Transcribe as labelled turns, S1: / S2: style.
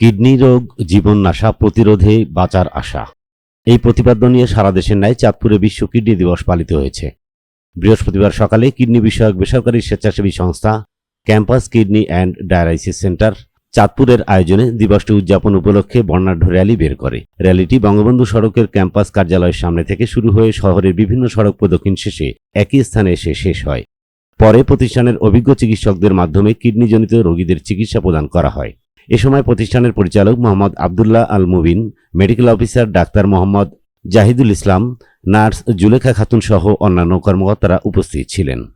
S1: Kidney রোগ জীবন নাশা প্রতিরোধে বাঁচার আশা। এই প্রতিপাদ্য নিয়ে সারা দেশের ন্যায় চাঁদপুরে বিশ্ব কিডনি দিবস পালিত হয়েছে। বৃহস্পতিবার সকালে কিডনি বিষয়ক বেসরকারি স্বেচ্ছাসেবী সংস্থা campus kidney and dialysis centre চাঁদপুরের আয়োজনে দিবসটি উদযাপন উপলক্ষে বর্ণাঢ্য র্যালি বের করে। র্যালিটি বঙ্গবন্ধু সড়কের ক্যাম্পাস কার্যালয়ের সামনে থেকে শুরু হয়ে শহরের বিভিন্ন সড়ক প্রদক্ষিণ শেষে একই স্থানে এসে শেষ হয়। পরে প্রতিষ্ঠানের অভিজ্ঞ চিকিৎসকদের মাধ্যমে কিডনিজনিত রোগীদের চিকিৎসা প্রদান করা হয়। এ সময় প্রতিষ্ঠানের পরিচালক Mohammad Abdullah Al Mubin medical officer doctor Mohammad Zahidul Islam, nurse Julekha Khatun সহ অন্যান্য কর্মকর্তারা উপস্থিত ছিলেন।